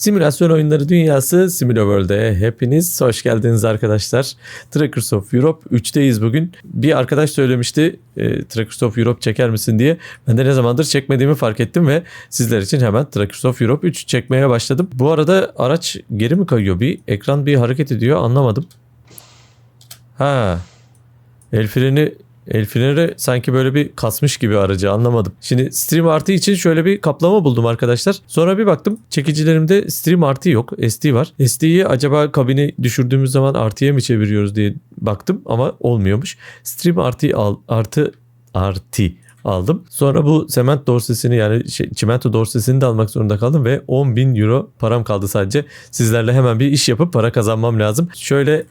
Simülasyon oyunları dünyası Simulaworld'e hepiniz hoş geldiniz arkadaşlar. Trackers of Europe 3'teyiz bugün. Bir arkadaş söylemişti e, Trackers of Europe çeker misin diye. Ben de ne zamandır çekmediğimi fark ettim ve sizler için hemen Trackers of Europe 3 çekmeye başladım. Bu arada araç geri mi kayıyor? Bir ekran bir hareket ediyor anlamadım. Ha. El freni El freni sanki böyle bir kasmış gibi aracı anlamadım. Şimdi stream artı için şöyle bir kaplama buldum arkadaşlar. Sonra bir baktım çekicilerimde stream artı yok. SD var. SD'yi acaba kabini düşürdüğümüz zaman artıya mı çeviriyoruz diye baktım ama olmuyormuş. Stream artı al, artı artı aldım. Sonra bu sement dorsesini yani şey, çimento dorsesini de almak zorunda kaldım ve 10 bin euro param kaldı sadece. Sizlerle hemen bir iş yapıp para kazanmam lazım. Şöyle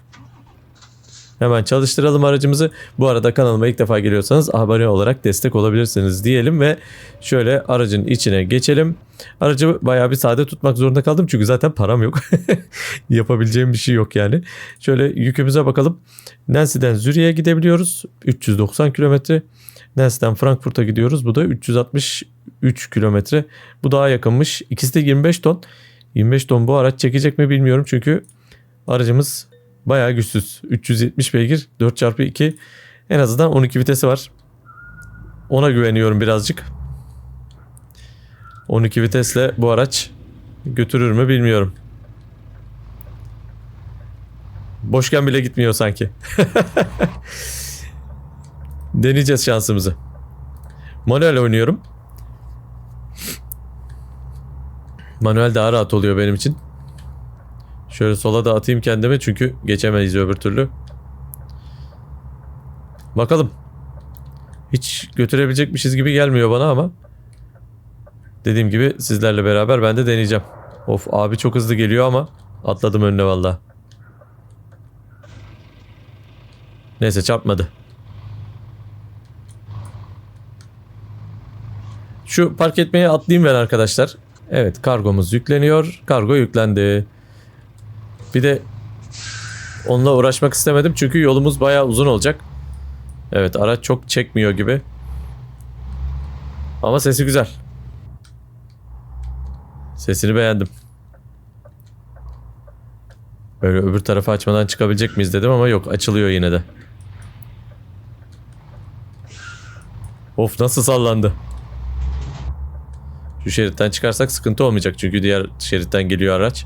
Hemen çalıştıralım aracımızı. Bu arada kanalıma ilk defa geliyorsanız abone olarak destek olabilirsiniz diyelim ve şöyle aracın içine geçelim. Aracı bayağı bir sade tutmak zorunda kaldım çünkü zaten param yok. Yapabileceğim bir şey yok yani. Şöyle yükümüze bakalım. Nancy'den Zürich'e gidebiliyoruz. 390 kilometre. Nancy'den Frankfurt'a gidiyoruz. Bu da 363 kilometre. Bu daha yakınmış. İkisi de 25 ton. 25 ton bu araç çekecek mi bilmiyorum çünkü aracımız Bayağı güçsüz. 370 beygir 4x2 en azından 12 vitesi var. Ona güveniyorum birazcık. 12 vitesle bu araç götürür mü bilmiyorum. Boşken bile gitmiyor sanki. Deneyeceğiz şansımızı. Manuel oynuyorum. Manuel daha rahat oluyor benim için. Şöyle sola da atayım kendime çünkü geçemeyiz öbür türlü. Bakalım. Hiç götürebilecekmişiz gibi gelmiyor bana ama. Dediğim gibi sizlerle beraber ben de deneyeceğim. Of abi çok hızlı geliyor ama atladım önüne valla. Neyse çarpmadı. Şu park etmeye atlayayım ben arkadaşlar. Evet kargomuz yükleniyor. Kargo yüklendi. Bir de onunla uğraşmak istemedim çünkü yolumuz bayağı uzun olacak. Evet araç çok çekmiyor gibi. Ama sesi güzel. Sesini beğendim. Böyle öbür tarafa açmadan çıkabilecek miyiz dedim ama yok açılıyor yine de. Of nasıl sallandı. Şu şeritten çıkarsak sıkıntı olmayacak çünkü diğer şeritten geliyor araç.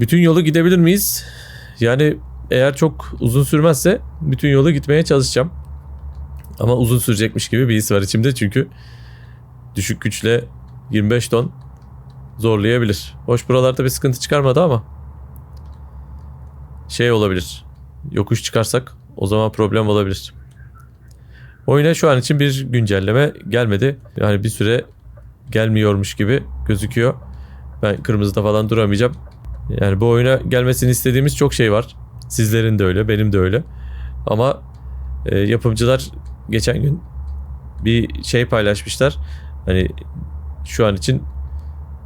Bütün yolu gidebilir miyiz? Yani eğer çok uzun sürmezse bütün yolu gitmeye çalışacağım. Ama uzun sürecekmiş gibi bir his var içimde çünkü düşük güçle 25 ton zorlayabilir. Hoş buralarda bir sıkıntı çıkarmadı ama şey olabilir. Yokuş çıkarsak o zaman problem olabilir. Oyuna şu an için bir güncelleme gelmedi. Yani bir süre gelmiyormuş gibi gözüküyor. Ben kırmızıda falan duramayacağım. Yani bu oyuna gelmesini istediğimiz çok şey var. Sizlerin de öyle, benim de öyle. Ama e, yapımcılar geçen gün bir şey paylaşmışlar. Hani şu an için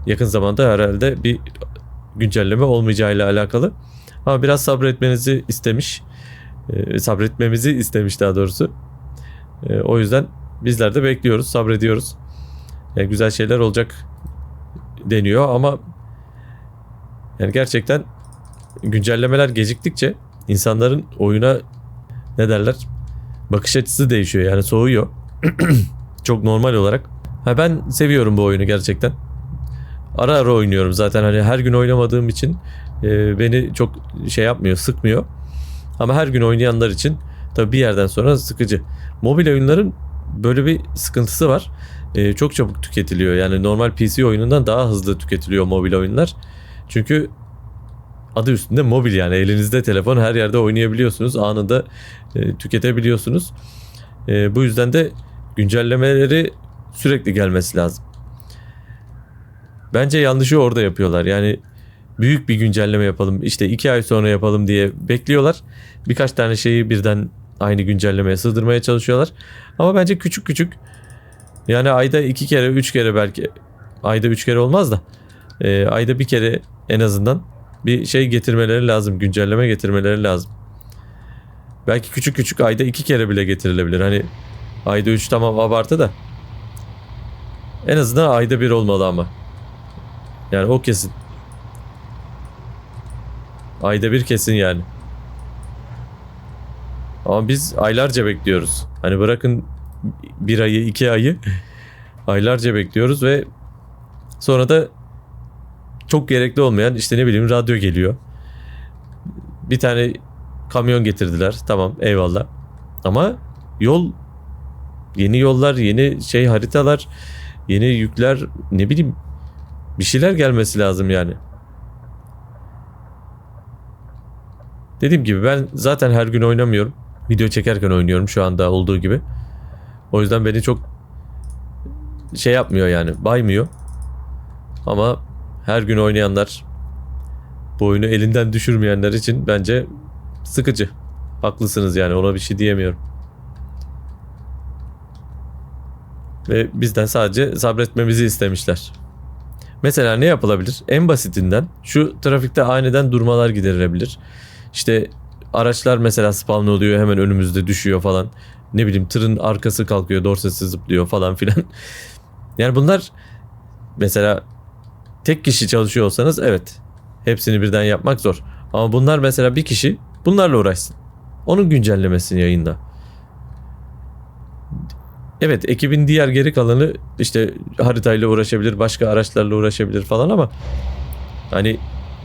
yakın zamanda herhalde bir güncelleme olmayacağıyla alakalı. Ama biraz sabretmenizi istemiş. E, sabretmemizi istemiş daha doğrusu. E, o yüzden bizler de bekliyoruz, sabrediyoruz. Yani güzel şeyler olacak deniyor ama yani gerçekten güncellemeler geciktikçe insanların oyuna ne derler bakış açısı değişiyor yani soğuyor. Çok normal olarak. Ha ben seviyorum bu oyunu gerçekten. Ara ara oynuyorum zaten hani her gün oynamadığım için e, beni çok şey yapmıyor, sıkmıyor. Ama her gün oynayanlar için tabii bir yerden sonra sıkıcı. Mobil oyunların böyle bir sıkıntısı var. E, çok çabuk tüketiliyor. Yani normal PC oyunundan daha hızlı tüketiliyor mobil oyunlar. Çünkü adı üstünde mobil yani elinizde telefon her yerde oynayabiliyorsunuz anında e, tüketebiliyorsunuz. E, bu yüzden de güncellemeleri sürekli gelmesi lazım. Bence yanlışı orada yapıyorlar yani büyük bir güncelleme yapalım işte iki ay sonra yapalım diye bekliyorlar. Birkaç tane şeyi birden aynı güncellemeye sığdırmaya çalışıyorlar. Ama bence küçük küçük yani ayda iki kere üç kere belki ayda üç kere olmaz da e, ayda bir kere en azından bir şey getirmeleri lazım. Güncelleme getirmeleri lazım. Belki küçük küçük ayda iki kere bile getirilebilir. Hani ayda üç tamam abartı da. En azından ayda bir olmalı ama. Yani o kesin. Ayda bir kesin yani. Ama biz aylarca bekliyoruz. Hani bırakın bir ayı iki ayı aylarca bekliyoruz ve sonra da çok gerekli olmayan işte ne bileyim radyo geliyor. Bir tane kamyon getirdiler. Tamam eyvallah. Ama yol yeni yollar, yeni şey haritalar, yeni yükler ne bileyim bir şeyler gelmesi lazım yani. Dediğim gibi ben zaten her gün oynamıyorum. Video çekerken oynuyorum şu anda olduğu gibi. O yüzden beni çok şey yapmıyor yani baymıyor. Ama her gün oynayanlar bu oyunu elinden düşürmeyenler için bence sıkıcı. Haklısınız yani ona bir şey diyemiyorum. Ve bizden sadece sabretmemizi istemişler. Mesela ne yapılabilir? En basitinden şu trafikte aniden durmalar giderilebilir. İşte araçlar mesela spawn oluyor hemen önümüzde düşüyor falan. Ne bileyim tırın arkası kalkıyor dorsesi zıplıyor falan filan. Yani bunlar mesela tek kişi çalışıyor olsanız evet hepsini birden yapmak zor. Ama bunlar mesela bir kişi bunlarla uğraşsın. Onun güncellemesini yayında. Evet ekibin diğer geri kalanı işte haritayla uğraşabilir, başka araçlarla uğraşabilir falan ama hani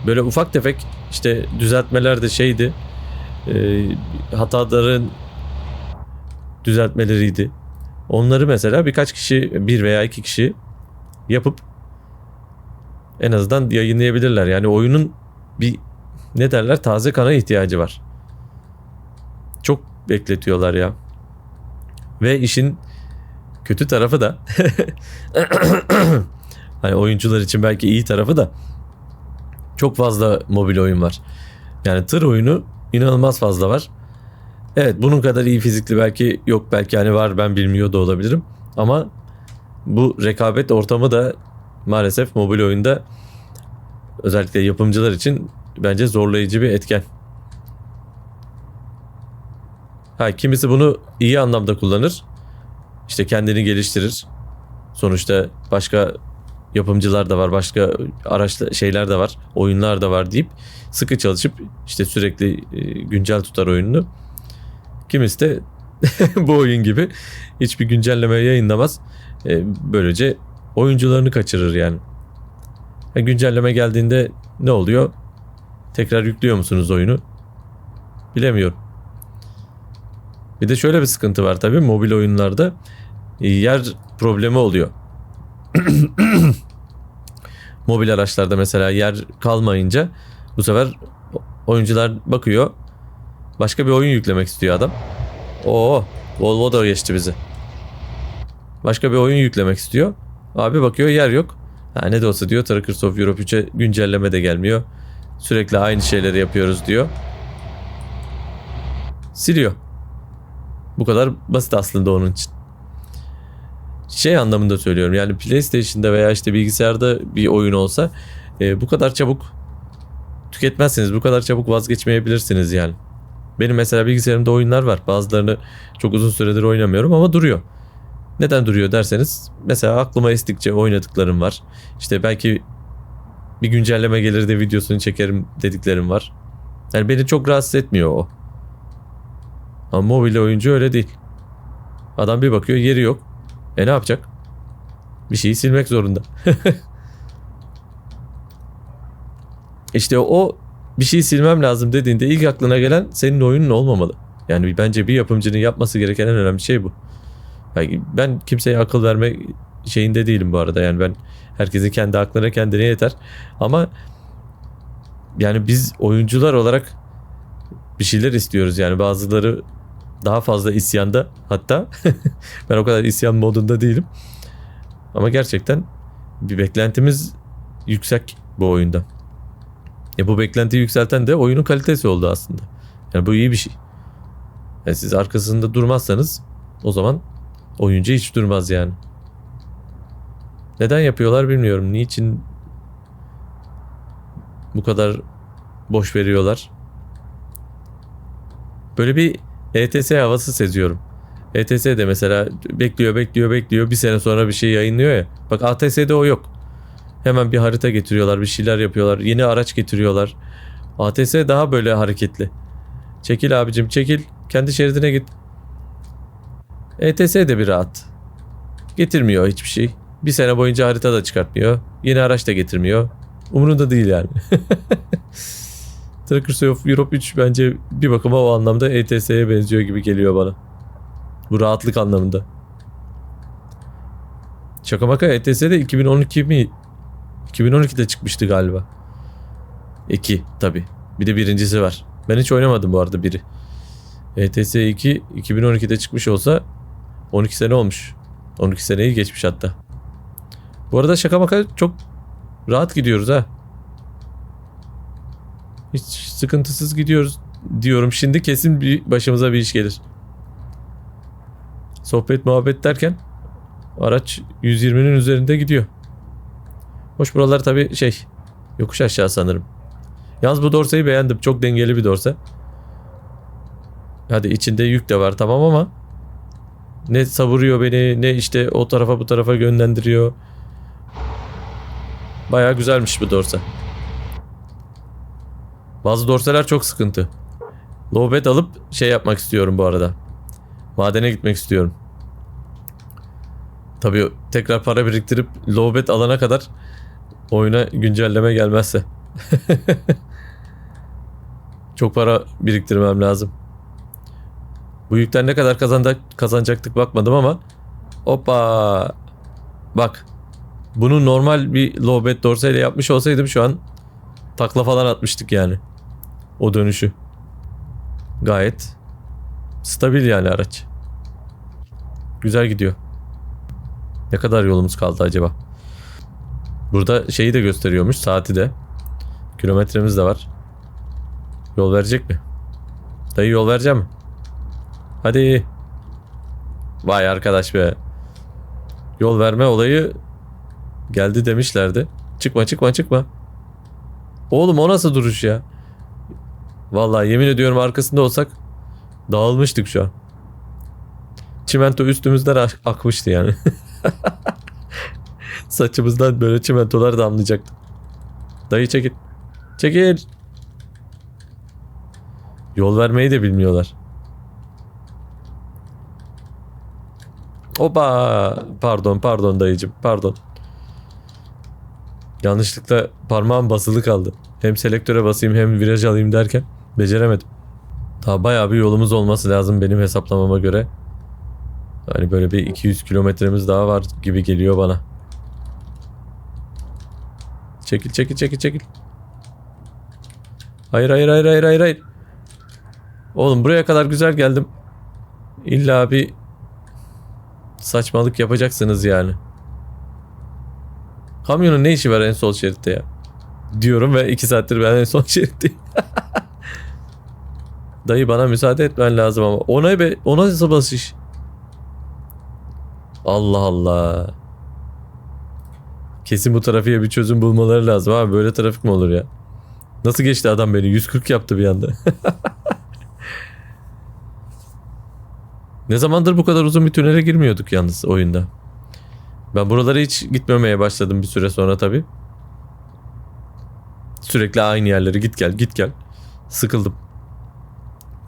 böyle ufak tefek işte düzeltmeler de şeydi. E, hataların düzeltmeleriydi. Onları mesela birkaç kişi, bir veya iki kişi yapıp en azından yayınlayabilirler. Yani oyunun bir ne derler taze kana ihtiyacı var. Çok bekletiyorlar ya. Ve işin kötü tarafı da hani oyuncular için belki iyi tarafı da çok fazla mobil oyun var. Yani tır oyunu inanılmaz fazla var. Evet bunun kadar iyi fizikli belki yok belki hani var ben bilmiyor da olabilirim. Ama bu rekabet ortamı da maalesef mobil oyunda özellikle yapımcılar için bence zorlayıcı bir etken. Ha kimisi bunu iyi anlamda kullanır. İşte kendini geliştirir. Sonuçta başka yapımcılar da var, başka araç şeyler de var, oyunlar da var deyip sıkı çalışıp işte sürekli e, güncel tutar oyununu. Kimisi de bu oyun gibi hiçbir güncelleme yayınlamaz. E, böylece oyuncularını kaçırır yani. E, güncelleme geldiğinde ne oluyor? Tekrar yüklüyor musunuz oyunu? Bilemiyorum. Bir de şöyle bir sıkıntı var tabii mobil oyunlarda yer problemi oluyor. mobil araçlarda mesela yer kalmayınca bu sefer oyuncular bakıyor başka bir oyun yüklemek istiyor adam. Oo, Volvo da geçti bizi. Başka bir oyun yüklemek istiyor. Abi bakıyor yer yok. Ha, ne de olsa diyor Trackers of Europe 3'e güncelleme de gelmiyor. Sürekli aynı şeyleri yapıyoruz diyor. Siliyor. Bu kadar basit aslında onun için. Şey anlamında söylüyorum yani PlayStation'da veya işte bilgisayarda bir oyun olsa e, bu kadar çabuk tüketmezsiniz. Bu kadar çabuk vazgeçmeyebilirsiniz yani. Benim mesela bilgisayarımda oyunlar var. Bazılarını çok uzun süredir oynamıyorum ama duruyor. Neden duruyor derseniz mesela aklıma estikçe oynadıklarım var. İşte belki bir güncelleme gelir de videosunu çekerim dediklerim var. Yani beni çok rahatsız etmiyor o. Ama mobil oyuncu öyle değil. Adam bir bakıyor yeri yok. E ne yapacak? Bir şeyi silmek zorunda. İşte o bir şey silmem lazım dediğinde ilk aklına gelen senin oyunun olmamalı. Yani bence bir yapımcının yapması gereken en önemli şey bu. Ben kimseye akıl verme şeyinde değilim bu arada. Yani ben herkesin kendi aklına kendine yeter. Ama yani biz oyuncular olarak bir şeyler istiyoruz. Yani bazıları daha fazla isyanda hatta ben o kadar isyan modunda değilim. Ama gerçekten bir beklentimiz yüksek bu oyunda. E bu beklentiyi yükselten de oyunun kalitesi oldu aslında. Yani bu iyi bir şey. Yani siz arkasında durmazsanız o zaman oyuncu hiç durmaz yani. Neden yapıyorlar bilmiyorum. Niçin bu kadar boş veriyorlar? Böyle bir ETS havası seziyorum. ETS de mesela bekliyor bekliyor bekliyor bir sene sonra bir şey yayınlıyor ya. Bak ATS'de o yok. Hemen bir harita getiriyorlar, bir şeyler yapıyorlar. Yeni araç getiriyorlar. ATS daha böyle hareketli. Çekil abicim çekil. Kendi şeridine git. ETS de bir rahat. Getirmiyor hiçbir şey. Bir sene boyunca harita da çıkartmıyor. Yeni araç da getirmiyor. Umurunda değil yani. Trackers of Europe 3 bence bir bakıma o anlamda ETS'ye benziyor gibi geliyor bana. Bu rahatlık anlamında. Şaka maka ETS'de 2012 mi? 2012'de çıkmıştı galiba. 2 tabi. Bir de birincisi var. Ben hiç oynamadım bu arada biri. ETS 2 2012'de çıkmış olsa 12 sene olmuş. 12 seneyi geçmiş hatta. Bu arada şaka maka çok rahat gidiyoruz ha. Hiç sıkıntısız gidiyoruz diyorum. Şimdi kesin bir başımıza bir iş gelir. Sohbet muhabbet derken araç 120'nin üzerinde gidiyor. Hoş buralar tabi şey yokuş aşağı sanırım. Yalnız bu dorsayı beğendim. Çok dengeli bir dorsa. Hadi içinde yük de var tamam ama ne savuruyor beni ne işte o tarafa bu tarafa yönlendiriyor. Baya güzelmiş bu dorsa. Bazı dorseler çok sıkıntı. Lowbet alıp şey yapmak istiyorum bu arada. Madene gitmek istiyorum. Tabii tekrar para biriktirip lowbet alana kadar oyuna güncelleme gelmezse. Çok para biriktirmem lazım. Bu yükten ne kadar kazandak, kazanacaktık bakmadım ama hoppa bak bunu normal bir low bet dorseyle yapmış olsaydım şu an takla falan atmıştık yani. O dönüşü. Gayet stabil yani araç. Güzel gidiyor. Ne kadar yolumuz kaldı acaba? Burada şeyi de gösteriyormuş saati de. Kilometremiz de var. Yol verecek mi? Dayı yol vereceğim mi? Hadi. Vay arkadaş be. Yol verme olayı geldi demişlerdi. Çıkma çıkma çıkma. Oğlum o nasıl duruş ya? Vallahi yemin ediyorum arkasında olsak dağılmıştık şu an. Çimento üstümüzden ak- akmıştı yani. Saçımızdan böyle çimentolar damlayacaktı. Dayı çekil. Çekil. Yol vermeyi de bilmiyorlar. Oba! Pardon pardon dayıcım pardon. Yanlışlıkla parmağım basılı kaldı. Hem selektöre basayım hem viraj alayım derken beceremedim. Daha bayağı bir yolumuz olması lazım benim hesaplamama göre. Hani böyle bir 200 kilometremiz daha var gibi geliyor bana. Çekil çekil çekil çekil. Hayır hayır hayır hayır hayır hayır. Oğlum buraya kadar güzel geldim. İlla bir saçmalık yapacaksınız yani. Kamyonun ne işi var en sol şeritte ya? Diyorum ve iki saattir ben en sol şeritteyim. Dayı bana müsaade etmen lazım ama. Ona be, ona nasıl basış? Allah Allah. Kesin bu trafiğe bir çözüm bulmaları lazım abi. Böyle trafik mi olur ya? Nasıl geçti adam beni? 140 yaptı bir anda. ne zamandır bu kadar uzun bir tünele girmiyorduk yalnız oyunda. Ben buralara hiç gitmemeye başladım bir süre sonra tabi. Sürekli aynı yerlere git gel git gel. Sıkıldım.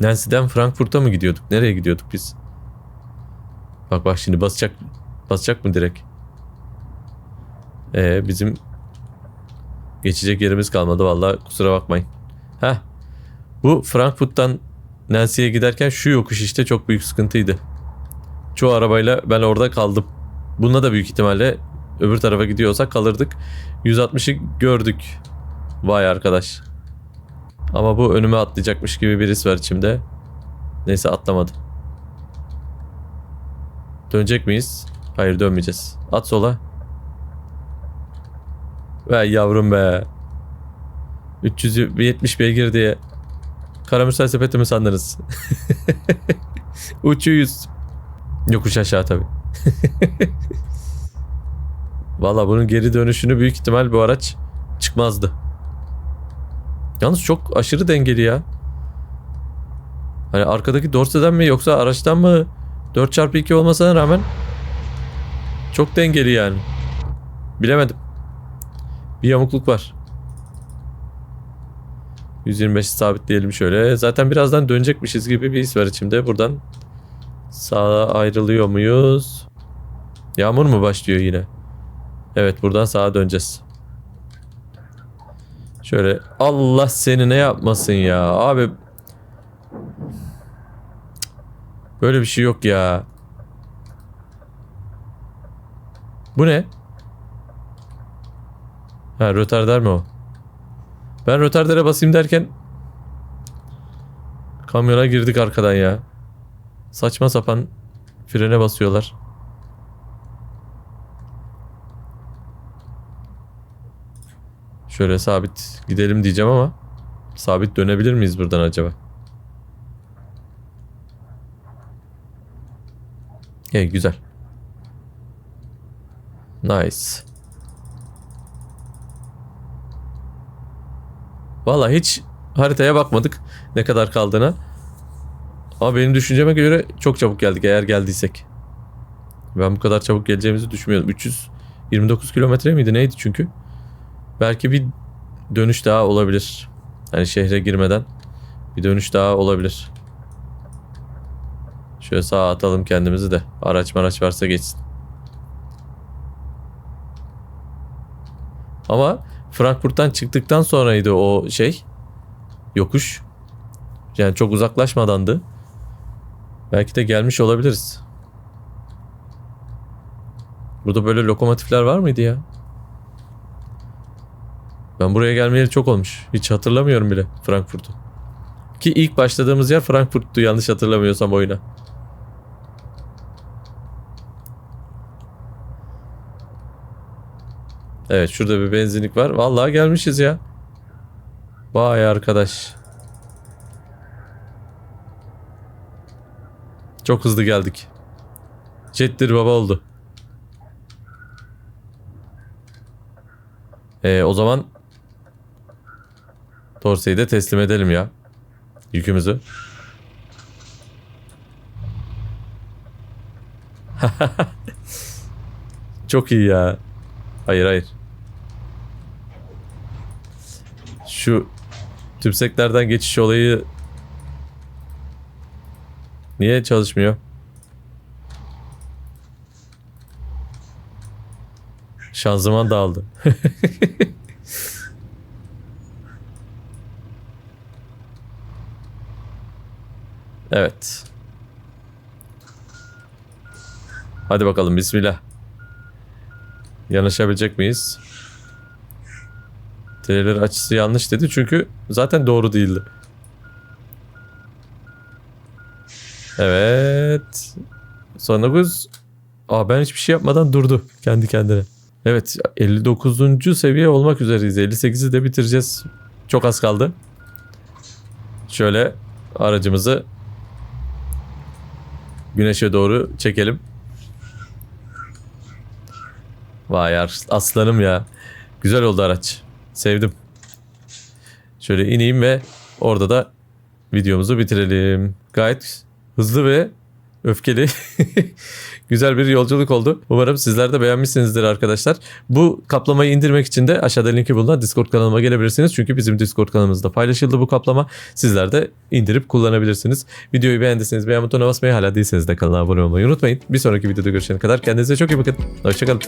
Nancy'den Frankfurt'a mı gidiyorduk? Nereye gidiyorduk biz? Bak bak şimdi basacak basacak mı direkt? Ee, bizim geçecek yerimiz kalmadı vallahi kusura bakmayın. Heh. Bu Frankfurt'tan Nancy'ye giderken şu yokuş işte çok büyük sıkıntıydı. Çoğu arabayla ben orada kaldım. Bununla da büyük ihtimalle öbür tarafa gidiyorsak kalırdık. 160'ı gördük. Vay arkadaş. Ama bu önüme atlayacakmış gibi bir his var içimde. Neyse atlamadı. Dönecek miyiz? Hayır dönmeyeceğiz. At sola. Ve yavrum be. 370 beygir diye karamürsel sepeti mi sandınız? Uçuyuz. Yokuş aşağı tabi. Valla bunun geri dönüşünü büyük ihtimal bu araç çıkmazdı. Yalnız çok aşırı dengeli ya. Hani arkadaki dorseden mi yoksa araçtan mı 4x2 olmasına rağmen çok dengeli yani. Bilemedim. Bir yamukluk var. 125'i sabitleyelim şöyle. Zaten birazdan dönecekmişiz gibi bir his var içimde. Buradan sağa ayrılıyor muyuz? Yağmur mu başlıyor yine? Evet buradan sağa döneceğiz. Şöyle Allah seni ne yapmasın ya abi. Böyle bir şey yok ya. Bu ne? Ha rötardar mı o? Ben rötardara basayım derken kamyona girdik arkadan ya. Saçma sapan frene basıyorlar. Şöyle sabit gidelim diyeceğim ama sabit dönebilir miyiz buradan acaba? İyi güzel. Nice. Vallahi hiç haritaya bakmadık ne kadar kaldığına. Ama benim düşünceme göre çok çabuk geldik eğer geldiysek. Ben bu kadar çabuk geleceğimizi düşünmüyordum. 329 kilometre miydi neydi çünkü? Belki bir dönüş daha olabilir. Hani şehre girmeden bir dönüş daha olabilir. Şöyle sağa atalım kendimizi de. Araç maraç varsa geçsin. Ama Frankfurt'tan çıktıktan sonraydı o şey. Yokuş. Yani çok uzaklaşmadandı. Belki de gelmiş olabiliriz. Burada böyle lokomotifler var mıydı ya? Ben buraya gelmeyeli çok olmuş. Hiç hatırlamıyorum bile Frankfurt'u. Ki ilk başladığımız yer Frankfurt'tu yanlış hatırlamıyorsam oyuna. Evet şurada bir benzinlik var. Vallahi gelmişiz ya. Vay arkadaş. Çok hızlı geldik. Jettir baba oldu. Ee, o zaman Dorsey'i de teslim edelim ya. Yükümüzü. Çok iyi ya. Hayır hayır. Şu tümseklerden geçiş olayı niye çalışmıyor? Şanzıman dağıldı. evet. Hadi bakalım bismillah. Yanaşabilecek miyiz? Trailer açısı yanlış dedi çünkü zaten doğru değildi. Evet. Son 9. Aa ben hiçbir şey yapmadan durdu kendi kendine. Evet 59. seviye olmak üzereyiz. 58'i de bitireceğiz. Çok az kaldı. Şöyle aracımızı güneşe doğru çekelim. Vay aslanım ya. Güzel oldu araç. Sevdim. Şöyle ineyim ve orada da videomuzu bitirelim. Gayet hızlı ve öfkeli güzel bir yolculuk oldu. Umarım sizler de beğenmişsinizdir arkadaşlar. Bu kaplamayı indirmek için de aşağıda linki bulunan Discord kanalıma gelebilirsiniz. Çünkü bizim Discord kanalımızda paylaşıldı bu kaplama. Sizler de indirip kullanabilirsiniz. Videoyu beğendiyseniz beğen butonuna basmayı hala değilseniz de kanala abone olmayı unutmayın. Bir sonraki videoda görüşene kadar kendinize çok iyi bakın. Hoşçakalın.